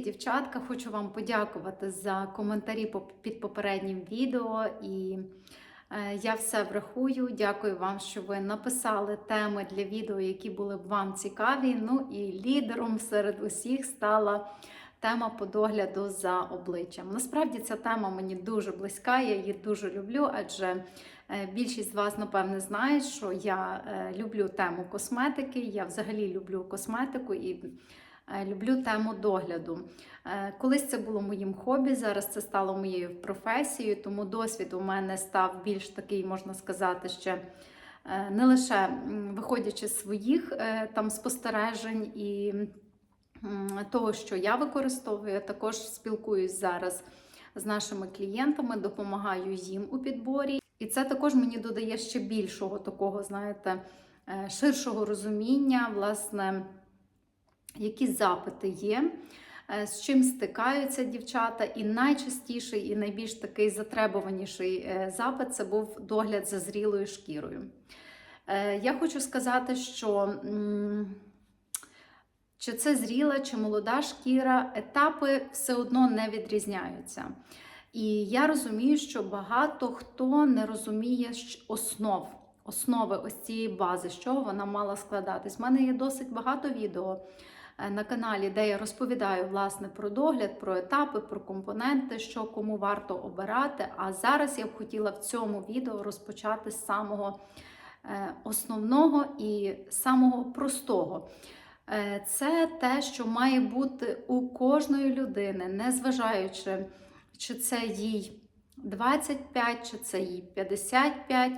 дівчатка, хочу вам подякувати за коментарі під попереднім відео. І е, я все врахую. Дякую вам, що ви написали теми для відео, які були б вам цікаві. Ну і лідером серед усіх стала тема по догляду за обличчям. Насправді ця тема мені дуже близька, я її дуже люблю, адже е, більшість з вас, напевне, знає, що я е, люблю тему косметики, я взагалі люблю косметику і люблю тему догляду. Е, Колись це було моїм хобі, зараз це стало моєю професією, тому досвід у мене став більш такий, можна сказати, ще е, не лише виходячи з своїх е, там спостережень і того, що я використовую, я також спілкуюсь зараз з нашими клієнтами, допомагаю їм у підборі. І це також мені додає ще більшого такого, знаєте, е, ширшого розуміння, власне, які запити є, е, з чим стикаються дівчата. І найчастіший, і найбільш такий затребуваніший е, запит це був догляд за зрілою шкірою. Е, Я хочу сказати, що чи це зріла, чи молода шкіра, етапи все одно не відрізняються. І я розумію, що багато хто не розуміє основ, основи ось цієї бази, з чого вона мала складатись. У мене є досить багато відео на каналі, де я розповідаю власне про догляд, про етапи, про компоненти, що кому варто обирати. А зараз я б хотіла в цьому відео розпочати з самого е, основного і самого простого. Е, Це те, що має бути у кожної людини, незважаючи, чи це їй 25, чи це їй 55,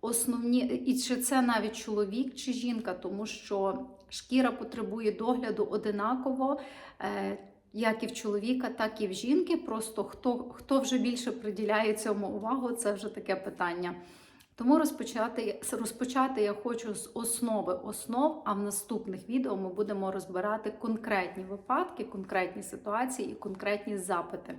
основні, і чи це навіть чоловік чи жінка, тому що шкіра потребує догляду одинаково, е, як і в чоловіка, так і в жінки. Просто хто, хто вже більше приділяє цьому увагу, це вже таке питання. Тому розпочати, розпочати я хочу з основи основ, а в наступних відео ми будемо розбирати конкретні випадки, конкретні ситуації і конкретні запити.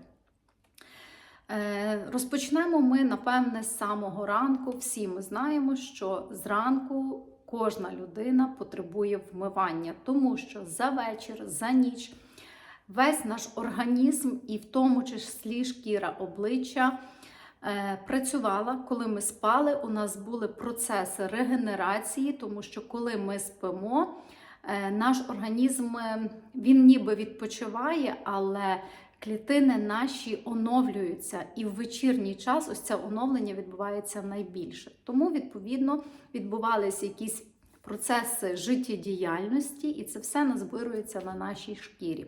Е, Розпочнемо ми, напевне, з самого ранку. Всі ми знаємо, що зранку кожна людина потребує вмивання, тому що за вечір, за ніч весь наш організм, і в тому числі шкіра обличчя, е, працювала, коли ми спали. У нас були процеси регенерації, тому що коли ми спимо, е, наш організм е, він ніби відпочиває, але клітини наші оновлюються, і в вечірній час ось це оновлення відбувається найбільше. Тому, відповідно, відбувалися якісь процеси життєдіяльності, і це все назбирується на нашій шкірі.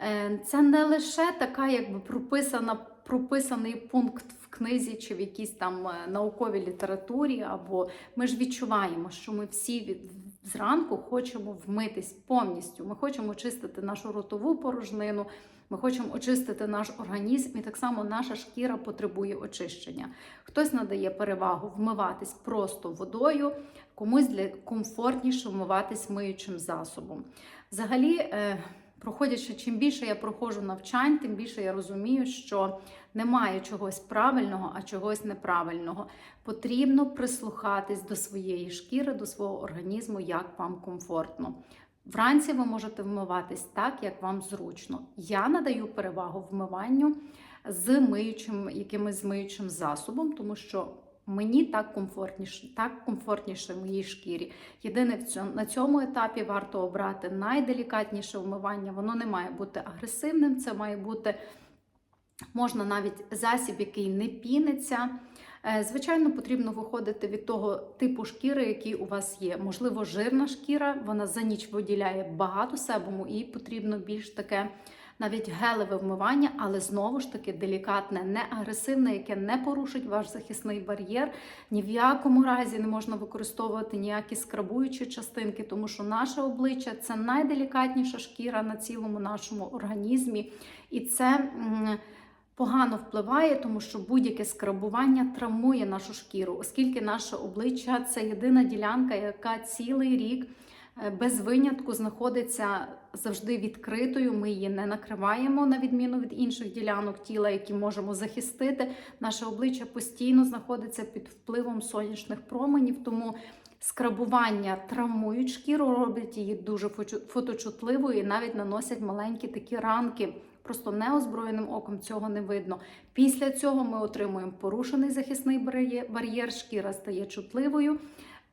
Е, Це не лише така, якби прописана, прописаний пункт в книзі чи в якійсь там е, науковій літературі, або ми ж відчуваємо, що ми всі від зранку хочемо вмитись повністю. Ми хочемо очистити нашу ротову порожнину, ми хочемо очистити наш організм, і так само наша шкіра потребує очищення. Хтось надає перевагу вмиватись просто водою, комусь для комфортніше вмиватись миючим засобом. Взагалі, е, проходячи, чим більше я проходжу навчань, тим більше я розумію, що немає чогось правильного, а чогось неправильного. Потрібно прислухатись до своєї шкіри, до свого організму, як вам комфортно. Вранці ви можете вмиватись так, як вам зручно. Я надаю перевагу вмиванню з миючим, якимось миючим засобом, тому що мені так комфортніше, так комфортніше моїй шкірі. Єдине на цьому етапі варто обрати найделікатніше вмивання. Воно не має бути агресивним, це має бути можна навіть засіб, який не піниться. Е, Звичайно, потрібно виходити від того типу шкіри, який у вас є. Можливо, жирна шкіра, вона за ніч виділяє багато себуму, і потрібно більш таке навіть гелеве вмивання, але знову ж таки делікатне, не агресивне, яке не порушить ваш захисний бар'єр. Ні в якому разі не можна використовувати ніякі скрабуючі частинки, тому що наше обличчя це найделікатніша шкіра на цілому нашому організмі, і це. Погано впливає, тому що будь-яке скрабування травмує нашу шкіру, оскільки наше обличчя це єдина ділянка, яка цілий рік е, без винятку знаходиться завжди відкритою. Ми її не накриваємо на відміну від інших ділянок тіла, які можемо захистити. Наше обличчя постійно знаходиться під впливом сонячних променів, тому скрабування травмують шкіру, роблять її дуже фоточутливою і навіть наносять маленькі такі ранки. Просто неозброєним оком цього не видно. Після цього ми отримуємо порушений захисний бар'єр, шкіра стає чутливою,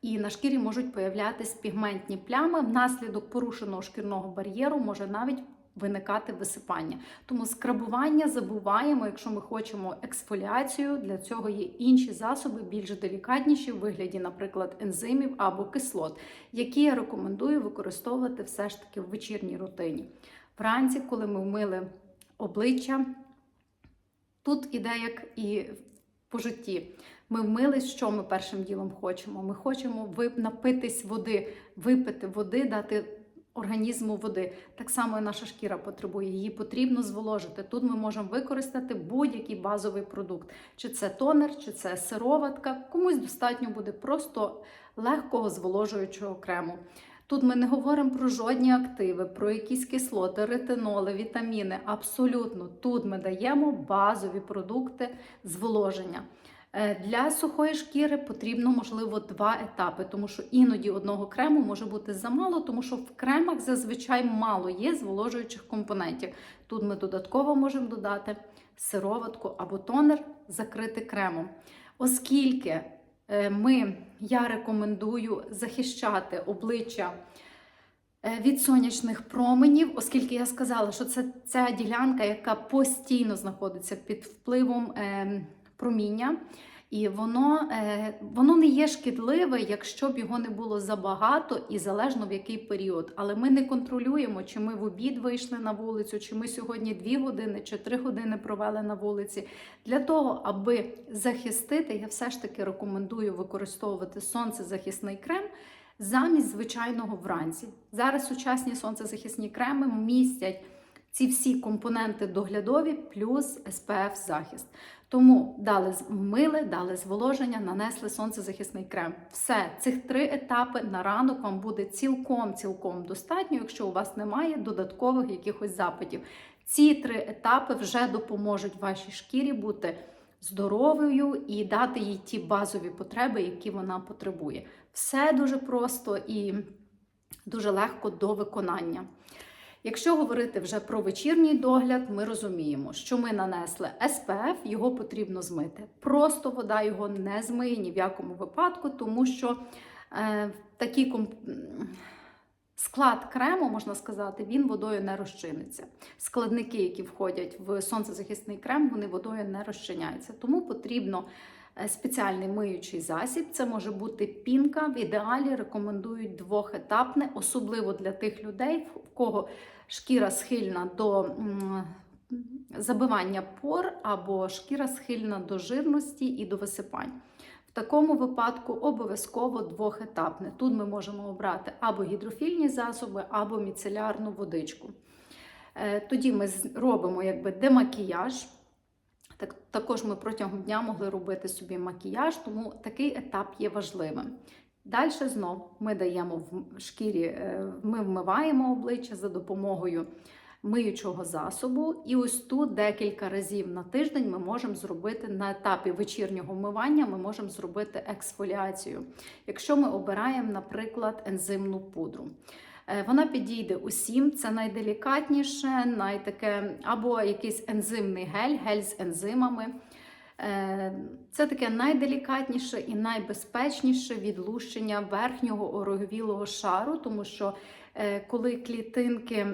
і на шкірі можуть появлятись пігментні плями. Внаслідок порушеного шкірного бар'єру може навіть виникати висипання. Тому скрабування забуваємо, якщо ми хочемо ексфоліацію, для цього є інші засоби, більш делікатніші в вигляді, наприклад, ензимів або кислот, які я рекомендую використовувати все ж таки в вечірній рутині. Вранці, коли ми вмили обличчя, тут іде як і по житті. Ми вмились, що ми першим ділом хочемо. Ми хочемо напитись води, випити води, дати організму води. Так само і наша шкіра потребує. Її потрібно зволожити. Тут ми можемо використати будь-який базовий продукт. Чи це тонер, чи це сироватка. Комусь достатньо буде просто легкого зволожуючого крему. Тут ми не говоримо про жодні активи, про якісь кислоти, ретиноли, вітаміни. Абсолютно тут ми даємо базові продукти зволоження. Е, Для сухої шкіри потрібно, можливо, два етапи, тому що іноді одного крему може бути замало, тому що в кремах зазвичай мало є зволожуючих компонентів. Тут ми додатково можемо додати сироватку або тонер, закрити кремом. Оскільки ми, я рекомендую захищати обличчя е, від сонячних променів, оскільки я сказала, що це ця ділянка, яка постійно знаходиться під впливом е, проміння. І воно, е, воно не є шкідливе, якщо б його не було забагато і залежно в який період. Але ми не контролюємо, чи ми в обід вийшли на вулицю, чи ми сьогодні 2 години чи 3 години провели на вулиці. Для того, аби захистити, я все ж таки рекомендую використовувати сонцезахисний крем замість звичайного вранці. Зараз сучасні сонцезахисні креми містять ці всі компоненти доглядові плюс SPF захист. Тому дали з- дали зволоження, нанесли сонцезахисний крем. Все, цих три етапи на ранок вам буде цілком цілком достатньо, якщо у вас немає додаткових якихось запитів. Ці три етапи вже допоможуть вашій шкірі бути здоровою і дати їй ті базові потреби, які вона потребує. Все дуже просто і дуже легко до виконання. Якщо говорити вже про вечірній догляд, ми розуміємо, що ми нанесли SPF, його потрібно змити. Просто вода його не змиє ні в якому випадку, тому що е, такий комп... склад крему, можна сказати, він водою не розчиниться. Складники, які входять в сонцезахисний крем, вони водою не розчиняються. Тому потрібно е, спеціальний миючий засіб. Це може бути пінка. В ідеалі рекомендують двохетапне, особливо для тих людей, в кого шкіра схильна до забивання пор або шкіра схильна до жирності і до висипань. В такому випадку обов'язково двохетапне. Тут ми можемо обрати або гідрофільні засоби, або міцелярну водичку. Е, Тоді ми робимо якби демакіяж. Так, також ми протягом дня могли робити собі макіяж, тому такий етап є важливим. Далі знов ми даємо в шкірі, е, ми вмиваємо обличчя за допомогою миючого засобу. І ось тут декілька разів на тиждень ми можемо зробити на етапі вечірнього вмивання, ми можемо зробити ексфоліацію. Якщо ми обираємо, наприклад, ензимну пудру. Е, Вона підійде усім, це найделікатніше, найтаке, або якийсь ензимний гель, гель з ензимами. Е, Це таке найделікатніше і найбезпечніше відлущення верхнього ороговілого шару, тому що е, коли клітинки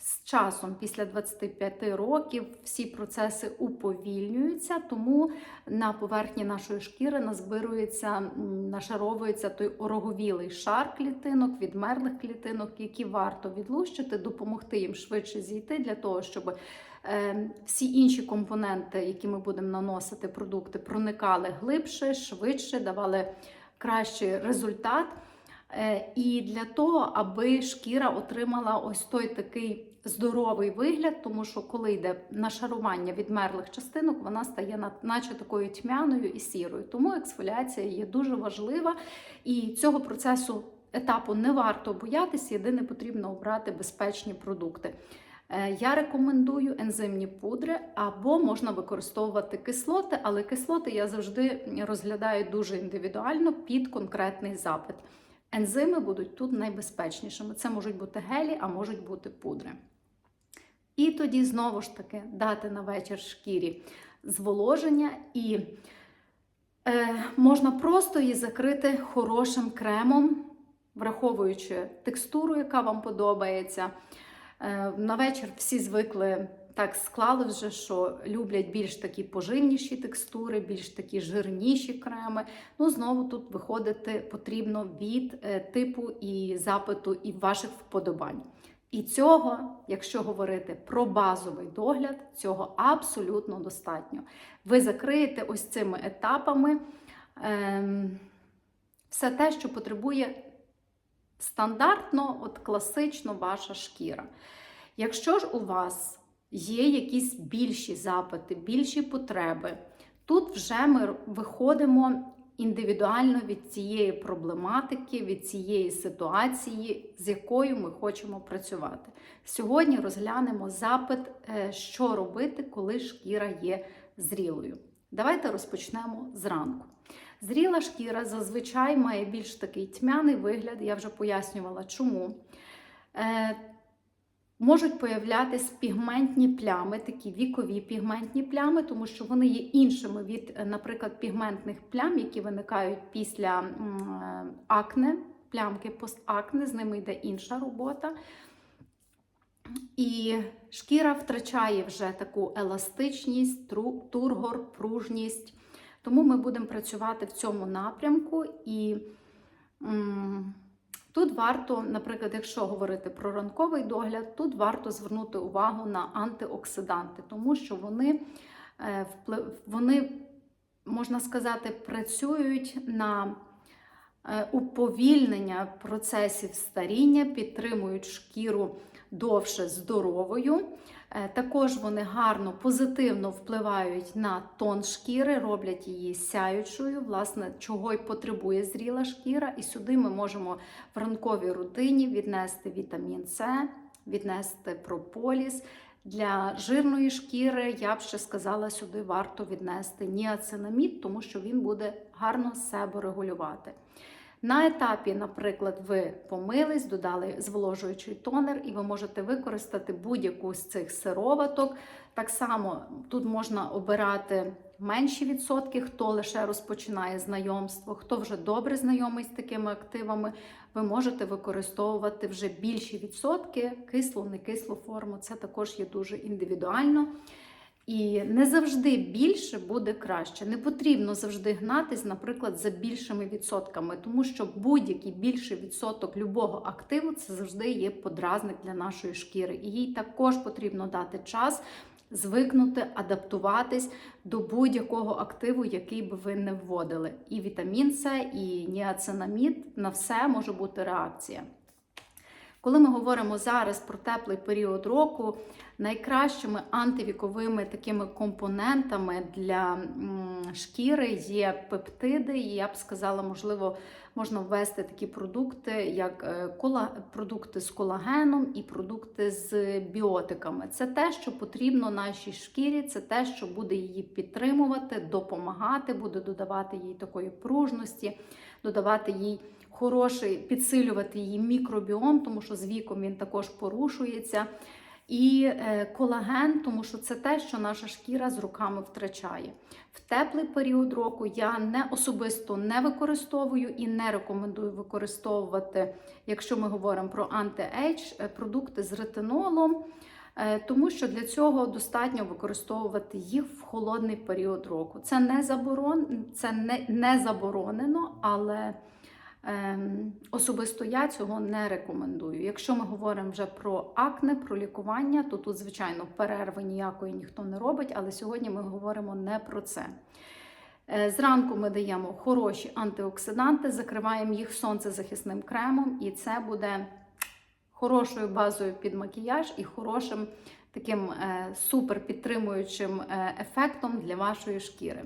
з часом, після 25 років, всі процеси уповільнюються, тому на поверхні нашої шкіри назбирується, нашаровується той ороговілий шар клітинок, відмерлих клітинок, які варто відлущити, допомогти їм швидше зійти для того, щоб всі інші компоненти, які ми будемо наносити, продукти, проникали глибше, швидше, давали кращий результат. Е, І для того, аби шкіра отримала ось той такий здоровий вигляд, тому що коли йде нашарування відмерлих частинок, вона стає наче такою тьмяною і сірою. Тому ексфоліація є дуже важлива, і цього процесу етапу не варто боятися, єдине потрібно обрати безпечні продукти. Е, Я рекомендую ензимні пудри, або можна використовувати кислоти, але кислоти я завжди розглядаю дуже індивідуально під конкретний запит. Ензими будуть тут найбезпечнішими. Це можуть бути гелі, а можуть бути пудри. І тоді знову ж таки дати на вечір шкірі зволоження і е, можна просто її закрити хорошим кремом, враховуючи текстуру, яка вам подобається. Е, на вечір всі звикли. Так склали вже, що люблять більш такі поживніші текстури, більш такі жирніші креми. Ну, знову тут виходити потрібно від е, типу і запиту, і ваших вподобань. І цього, якщо говорити про базовий догляд, цього абсолютно достатньо. Ви закриєте ось цими етапами ем, все те, що потребує стандартно, от класично ваша шкіра. Якщо ж у вас є якісь більші запити, більші потреби, тут вже ми виходимо індивідуально від цієї проблематики, від цієї ситуації, з якою ми хочемо працювати. Сьогодні розглянемо запит, е, що робити, коли шкіра є зрілою. Давайте розпочнемо зранку. Зріла шкіра зазвичай має більш такий тьмяний вигляд, я вже пояснювала, чому. Е, Можуть появлятись пігментні плями, такі вікові пігментні плями, тому що вони є іншими від, наприклад, пігментних плям, які виникають після м, акне, плямки постакне, з ними йде інша робота. І шкіра втрачає вже таку еластичність, тургор, пружність. Тому ми будемо працювати в цьому напрямку. І тут варто, наприклад, якщо говорити про ранковий догляд, тут варто звернути увагу на антиоксиданти, тому що вони, е, вони можна сказати, працюють на е, уповільнення процесів старіння, підтримують шкіру довше здоровою. Е, Також вони гарно, позитивно впливають на тон шкіри, роблять її сяючою, власне, чого й потребує зріла шкіра. І сюди ми можемо в ранковій рутині віднести вітамін С, віднести прополіс. Для жирної шкіри я б ще сказала, сюди варто віднести ніацинамід, тому що він буде гарно себе регулювати. На етапі, наприклад, ви помились, додали зволожуючий тонер, і ви можете використати будь-яку з цих сироваток. Так само тут можна обирати менші відсотки, хто лише розпочинає знайомство, хто вже добре знайомий з такими активами, ви можете використовувати вже більші відсотки, кислу, не кислу форму. Це також є дуже індивідуально. І не завжди більше буде краще. Не потрібно завжди гнатись, наприклад, за більшими відсотками, тому що будь-який більший відсоток любого активу це завжди є подразник для нашої шкіри. І їй також потрібно дати час звикнути, адаптуватись до будь-якого активу, який би ви не вводили. І вітамін С, і ніацинамід на все може бути реакція. Коли ми говоримо зараз про теплий період року, найкращими антивіковими такими компонентами для шкіри є пептиди, і я б сказала, можливо, можна ввести такі продукти, як е, кола, продукти з колагеном і продукти з біотиками. Це те, що потрібно нашій шкірі, це те, що буде її підтримувати, допомагати, буде додавати їй такої пружності, додавати їй хороший, підсилювати її мікробіом, тому що з віком він також порушується. І е, колаген, тому що це те, що наша шкіра з роками втрачає. В теплий період року я не особисто не використовую і не рекомендую використовувати, якщо ми говоримо про анти-ейдж, е, продукти з ретинолом, е, тому що для цього достатньо використовувати їх в холодний період року. Це не заборон, це не, не заборонено, але Особисто я цього не рекомендую. Якщо ми говоримо вже про акне, про лікування, то тут, звичайно, перерви ніякої ніхто не робить, але сьогодні ми говоримо не про це. Е, Зранку ми даємо хороші антиоксиданти, закриваємо їх сонцезахисним кремом, і це буде хорошою базою під макіяж і хорошим таким е, супер підтримуючим е, ефектом для вашої шкіри.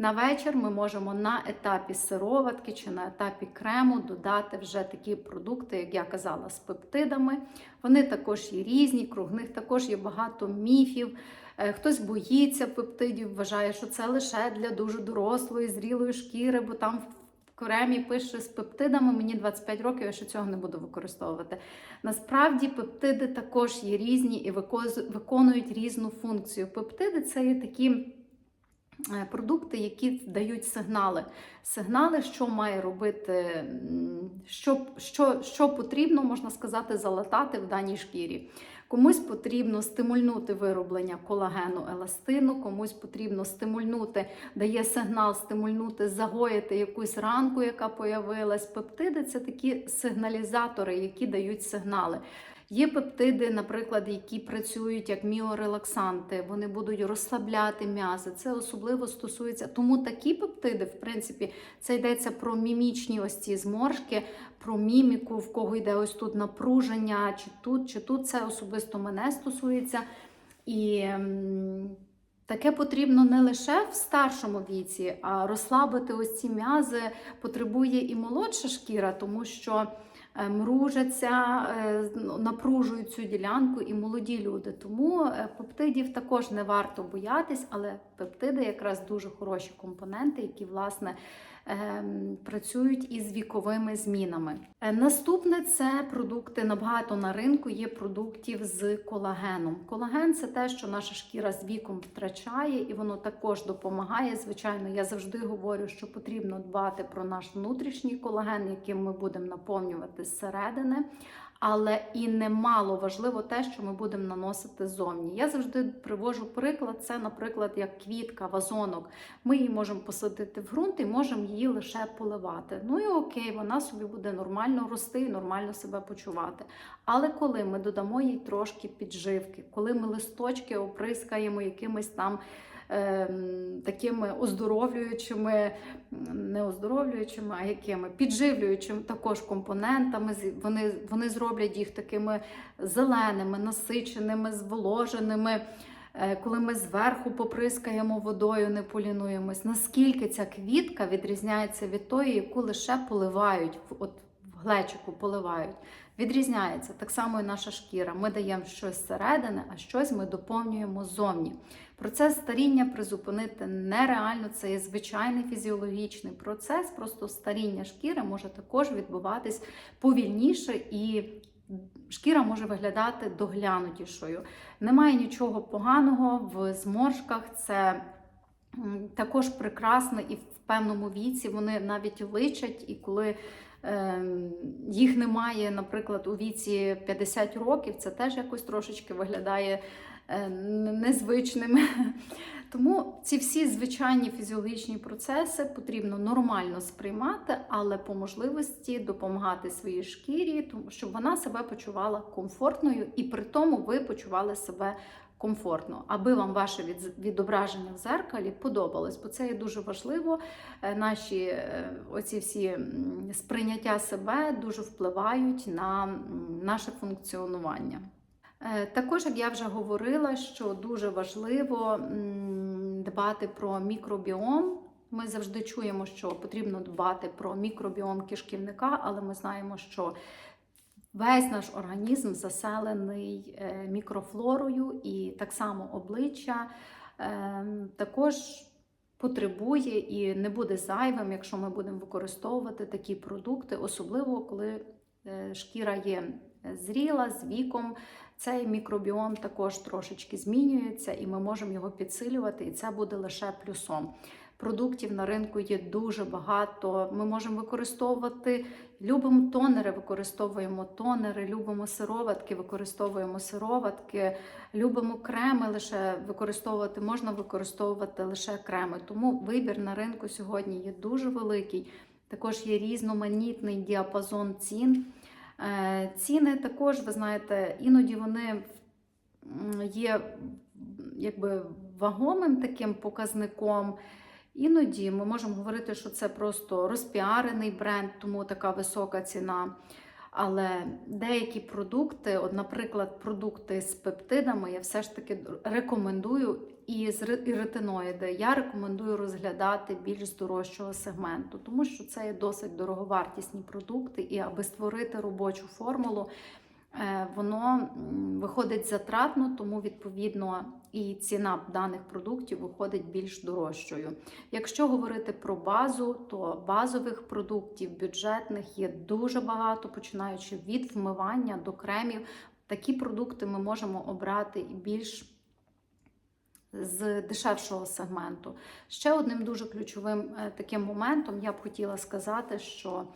На вечір ми можемо на етапі сироватки чи на етапі крему додати вже такі продукти, як я казала, з пептидами. Вони також є різні, круг них також є багато міфів. Е, Хтось боїться пептидів, вважає, що це лише для дуже дорослої, зрілої шкіри, бо там в кремі пише з пептидами. Мені 25 років, я ще цього не буду використовувати. Насправді пептиди також є різні і виконують різну функцію. Пептиди це є такі. Е, Продукти, які дають сигнали. Сигнали, що має робити, що, що, що потрібно, можна сказати, залатати в даній шкірі. Комусь потрібно стимульнути вироблення колагену, еластину, комусь потрібно стимульнути, дає сигнал стимульнути, загоїти якусь ранку, яка появилась. Пептиди це такі сигналізатори, які дають сигнали. Є пептиди, наприклад, які працюють як міорелаксанти, вони будуть розслабляти м'язи. Це особливо стосується. Тому такі пептиди, в принципі, це йдеться про мімічні ось ці зморшки, про міміку, в кого йде ось тут напруження, чи тут, чи тут. Це особисто мене стосується. І таке потрібно не лише в старшому віці, а розслабити ось ці м'язи потребує і молодша шкіра, тому що мружаться, е, ну, напружують цю ділянку і молоді люди. Тому е, пептидів також не варто боятись, але пептиди якраз дуже хороші компоненти, які власне працюють із віковими змінами. Е, Наступне це продукти набагато на ринку є продуктів з колагеном. Колаген це те, що наша шкіра з віком втрачає, і воно також допомагає. Звичайно, я завжди говорю, що потрібно дбати про наш внутрішній колаген, яким ми будемо наповнювати зсередини. Але і немало важливо те, що ми будемо наносити зовні. Я завжди привожу приклад. Це, наприклад, як квітка, вазонок. Ми її можемо посадити в ґрунт і можемо її лише поливати. Ну і окей, вона собі буде нормально рости і нормально себе почувати. Але коли ми додамо їй трошки підживки, коли ми листочки оприскаємо якимись там. Ем, Такими оздоровлюючими, не оздоровлюючими, а якими підживлюючими також компонентами. Вони, вони зроблять їх такими зеленими, насиченими, зволоженими. Е, Коли ми зверху поприскаємо водою, не полінуємось, наскільки ця квітка відрізняється від тої, яку лише поливають, от в глечику поливають. Відрізняється так само і наша шкіра. Ми даємо щось зсередини, а щось ми доповнюємо зовні. Процес старіння призупинити нереально, це є звичайний фізіологічний процес. Просто старіння шкіри може також відбуватись повільніше і шкіра може виглядати доглянутішою. Немає нічого поганого в зморшках. Це також прекрасно і в певному віці вони навіть личать, і коли ем, їх немає, наприклад, у віці 50 років, це теж якось трошечки виглядає е, н- незвичним. Тому ці всі звичайні фізіологічні процеси потрібно нормально сприймати, але по можливості допомагати своїй шкірі, щоб вона себе почувала комфортною і при тому ви почували себе комфортно, аби вам ваше від- відображення в зеркалі подобалось, бо це є дуже важливо. Е, Наші е, оці всі сприйняття себе дуже впливають на наше функціонування. Е, Також, як я вже говорила, що дуже важливо дбати про мікробіом. Ми завжди чуємо, що потрібно дбати про мікробіом кишківника, але ми знаємо, що весь наш організм заселений е, мікрофлорою, і так само обличчя е, також потребує і не буде зайвим, якщо ми будемо використовувати такі продукти, особливо коли шкіра є зріла з віком. Цей мікробіом також трошечки змінюється, і ми можемо його підсилювати, і це буде лише плюсом. Продуктів на ринку є дуже багато. Ми можемо використовувати, любимо тонери, використовуємо тонери, любимо сироватки, використовуємо сироватки, любимо креми лише використовувати, можна використовувати лише креми. Тому вибір на ринку сьогодні є дуже великий. Також є різноманітний діапазон цін. Е, Ціни також, ви знаєте, іноді вони є якби вагомим таким показником. Іноді ми можемо говорити, що це просто розпіарений бренд, тому така висока ціна. Але деякі продукти, от, наприклад, продукти з пептидами, я все ж таки рекомендую і з ре- ретиноїди, я рекомендую розглядати більш з дорожчого сегменту, тому що це є досить дороговартісні продукти, і аби створити робочу формулу, е, воно виходить затратно, тому відповідно і ціна даних продуктів виходить більш дорожчою. Якщо говорити про базу, то базових продуктів бюджетних є дуже багато, починаючи від вмивання до кремів. Такі продукти ми можемо обрати і більш з дешевшого сегменту. Ще одним дуже ключовим е, таким моментом я б хотіла сказати, що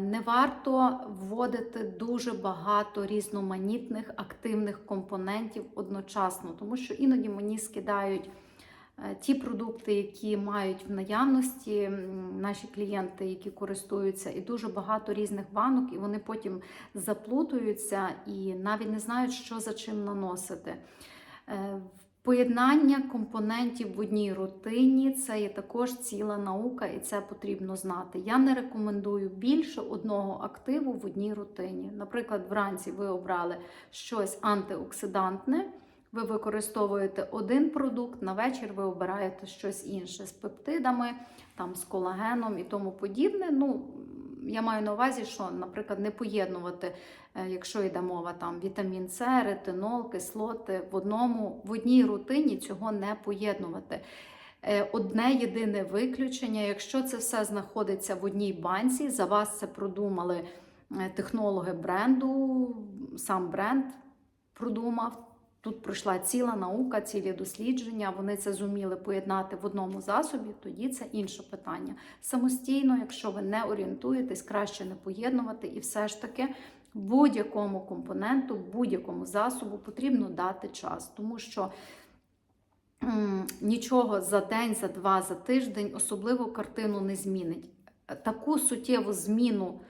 не варто вводити дуже багато різноманітних активних компонентів одночасно, тому що іноді мені скидають е, ті продукти, які мають в наявності наші клієнти, які користуються, і дуже багато різних банок, і вони потім заплутуються і навіть не знають, що за чим наносити. Поєднання компонентів в одній рутині це є також ціла наука, і це потрібно знати. Я не рекомендую більше одного активу в одній рутині. Наприклад, вранці ви обрали щось антиоксидантне, ви використовуєте один продукт, на вечір ви обираєте щось інше з пептидами, там, з колагеном і тому подібне. Ну, я маю на увазі, що, наприклад, не поєднувати, е, якщо йде мова там вітамін С, ретинол, кислоти в одному в одній рутині цього не поєднувати. Е, Одне єдине виключення, якщо це все знаходиться в одній банці, за вас це продумали е, технологи бренду, сам бренд продумав. Тут пройшла ціла наука, цілі дослідження. Вони це зуміли поєднати в одному засобі. Тоді це інше питання. Самостійно, якщо ви не орієнтуєтесь, краще не поєднувати, і все ж таки будь-якому компоненту, будь-якому засобу потрібно дати час, тому що нічого за день, за два, за тиждень особливо картину не змінить. Таку суттєву зміну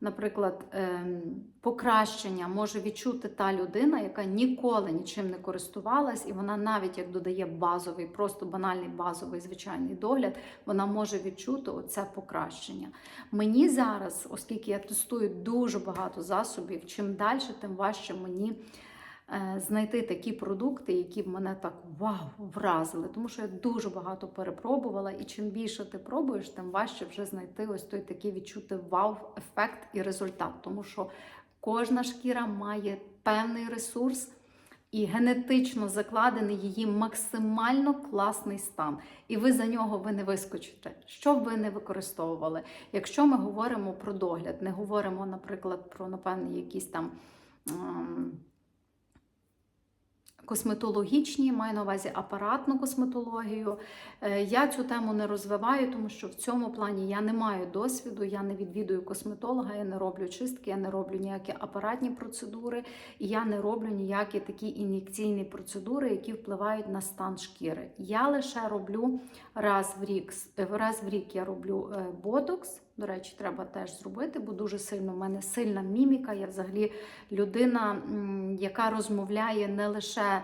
наприклад, ем, покращення може відчути та людина, яка ніколи нічим не користувалась, і вона навіть як додає базовий, просто банальний базовий звичайний догляд, вона може відчути оце покращення. Мені зараз, оскільки я тестую дуже багато засобів, чим далі, тим важче мені. Е, Знайти такі продукти, які мене так вау вразили, тому що я дуже багато перепробувала, і чим більше ти пробуєш, тим важче вже знайти ось той такий відчути вау-ефект і результат. Тому що кожна шкіра має певний ресурс і генетично закладений її максимально класний стан. І ви за нього ви не вискочите. Що б ви не використовували? Якщо ми говоримо про догляд, не говоримо, наприклад, про напевне якісь там. ем, Косметологічні, маю на увазі апаратну косметологію. Е, Я цю тему не розвиваю, тому що в цьому плані я не маю досвіду, я не відвідую косметолога, я не роблю чистки, я не роблю ніякі апаратні процедури, і я не роблю ніякі такі ін'єкційні процедури, які впливають на стан шкіри. Я лише роблю раз в рік, раз в рік я роблю е, ботокс. До речі, треба теж зробити, бо дуже сильно в мене сильна міміка. Я взагалі людина, яка розмовляє не лише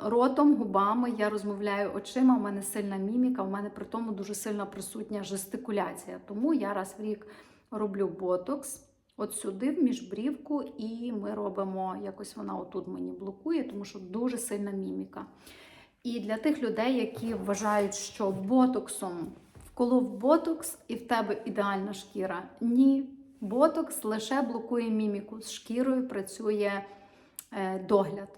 ротом, губами, я розмовляю очима, у мене сильна міміка, у мене при тому дуже сильна присутня жестикуляція. Тому я раз в рік роблю ботокс. От сюди, в міжбрівку, і ми робимо якось вона отут мені блокує, тому що дуже сильна міміка. І для тих людей, які вважають, що ботоксом вколов ботокс і в тебе ідеальна шкіра. Ні, ботокс лише блокує міміку. З шкірою працює е, догляд.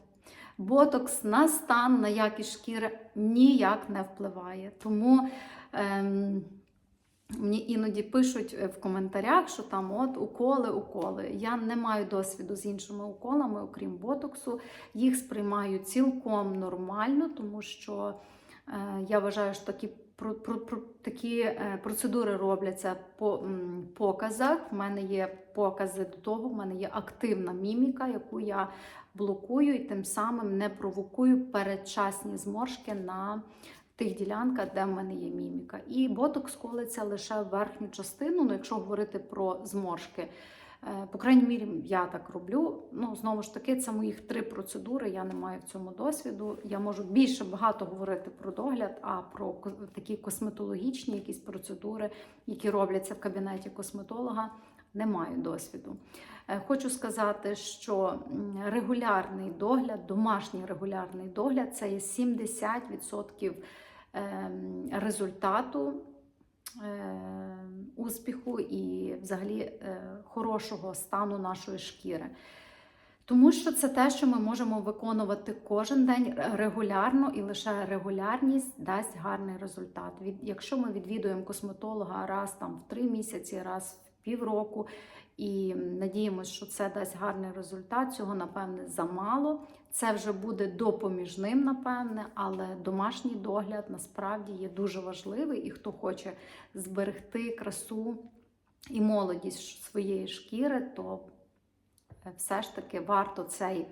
Ботокс на стан, на якість шкіри ніяк не впливає. Тому ем, мені іноді пишуть е, в коментарях, що там от уколи, уколи. Я не маю досвіду з іншими уколами, окрім ботоксу. Їх сприймаю цілком нормально, тому що е, я вважаю, що такі про, про, про такі е, процедури робляться по показах. В мене є покази до того, в мене є активна міміка, яку я блокую і тим самим не провокую передчасні зморшки на тих ділянках, де в мене є міміка. І ботокс колиться лише в верхню частину. Ну, якщо говорити про зморшки. Е, По крайній мірі, я так роблю. Ну, знову ж таки, це моїх три процедури. Я не маю в цьому досвіду. Я можу більше багато говорити про догляд, а про такі косметологічні якісь процедури, які робляться в кабінеті косметолога. не маю досвіду. Е, Хочу сказати, що регулярний догляд, домашній регулярний догляд це є 70% ем, результату успіху і взагалі е, хорошого стану нашої шкіри. Тому що це те, що ми можемо виконувати кожен день регулярно, і лише регулярність дасть гарний результат. Якщо ми відвідуємо косметолога раз там в три місяці, раз в півроку, і надіємося, що це дасть гарний результат, цього напевне замало. Це вже буде допоміжним, напевне, але домашній догляд насправді є дуже важливий, і хто хоче зберегти красу і молодість своєї шкіри, то е, все ж таки варто цей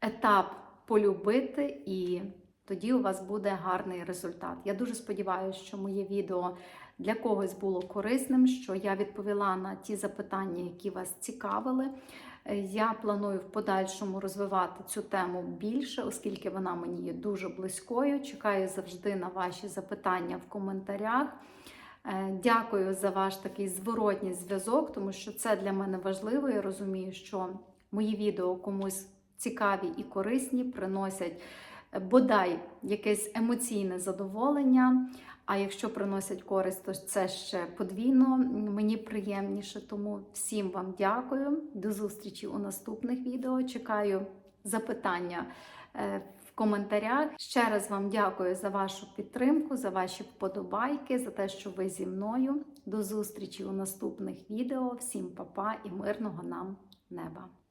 етап полюбити, і тоді у вас буде гарний результат. Я дуже сподіваюся, що моє відео для когось було корисним, що я відповіла на ті запитання, які вас цікавили. Е, Я планую в подальшому розвивати цю тему більше, оскільки вона мені є дуже близькою. Чекаю завжди на ваші запитання в коментарях. Е, Дякую за ваш такий зворотній зв'язок, тому що це для мене важливо. Я розумію, що мої відео комусь цікаві і корисні, приносять е, бодай якесь емоційне задоволення. А якщо приносять користь, то це ще подвійно мені приємніше. Тому всім вам дякую. До зустрічі у наступних відео. Чекаю запитання е, в коментарях. Ще раз вам дякую за вашу підтримку, за ваші вподобайки, за те, що ви зі мною. До зустрічі у наступних відео. Всім па-па і мирного нам неба!